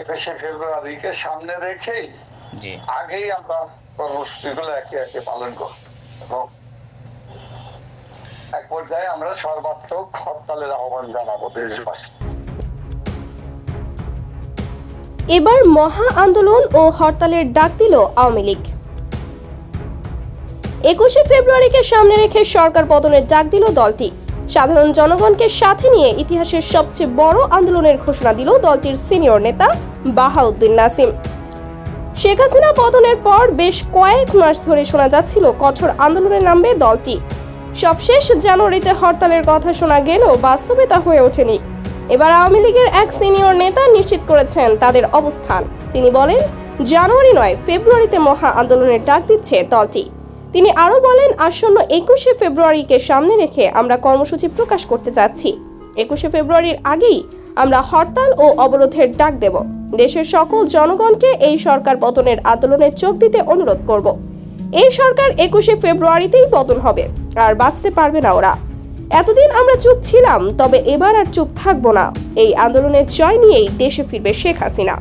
একুশে ফেব্রুয়ারিকে সামনে রেখেই আগেই আমরা কর্মসূচিগুলো একে একে পালন করব। এবং এক পর্যায়ে আমরা সর্বাত্মক হরতালের আহ্বান জানাব দেশবাসী এবার মহা আন্দোলন ও হরতালের ডাক দিল আওয়ামী লীগ। একুশে ফেব্রুয়ারিকে সামনে রেখে সরকার পতনের ডাক দিল দলটি। সাধারণ জনগণকে সাথে নিয়ে ইতিহাসের সবচেয়ে বড় আন্দোলনের ঘোষণা দিল দলটির সিনিয়র নেতা বাহাউদ্দিন নাসিম। শেখ হাসিনা পতনের পর বেশ কয়েক মাস ধরে শোনা যাচ্ছিল কঠোর আন্দোলনে নামবে দলটি। সবশেষ জানুয়ারিতে হরতালের কথা শোনা গেলেও বাস্তবে তা হয়ে ওঠেনি। এবার আওয়ামী লীগের এক সিনিয়র নেতা নিশ্চিত করেছেন তাদের অবস্থান। তিনি বলেন, জানুয়ারি নয়, ফেব্রুয়ারিতে মহা আন্দোলনের ডাক দিচ্ছে দলটি। তিনি আরও বলেন, আসন্ন একুশে ফেব্রুয়ারিকে সামনে রেখে আমরা কর্মসূচি প্রকাশ করতে যাচ্ছি। একুশে ফেব্রুয়ারির আগেই আমরা হরতাল ও অবরোধের ডাক দেব। দেশের সকল জনগণকে এই সরকার পতনের আন্দোলনে চোখ দিতে অনুরোধ করব। এই সরকার একুশে ফেব্রুয়ারিতেই পতন হবে, আর বাঁচতে পারবে না ওরা। এতদিন আমরা চুপ ছিলাম, তবে এবার আর চুপ থাকব না। এই আন্দোলনের জয় নিয়েই দেশে ফিরবে শেখ হাসিনা।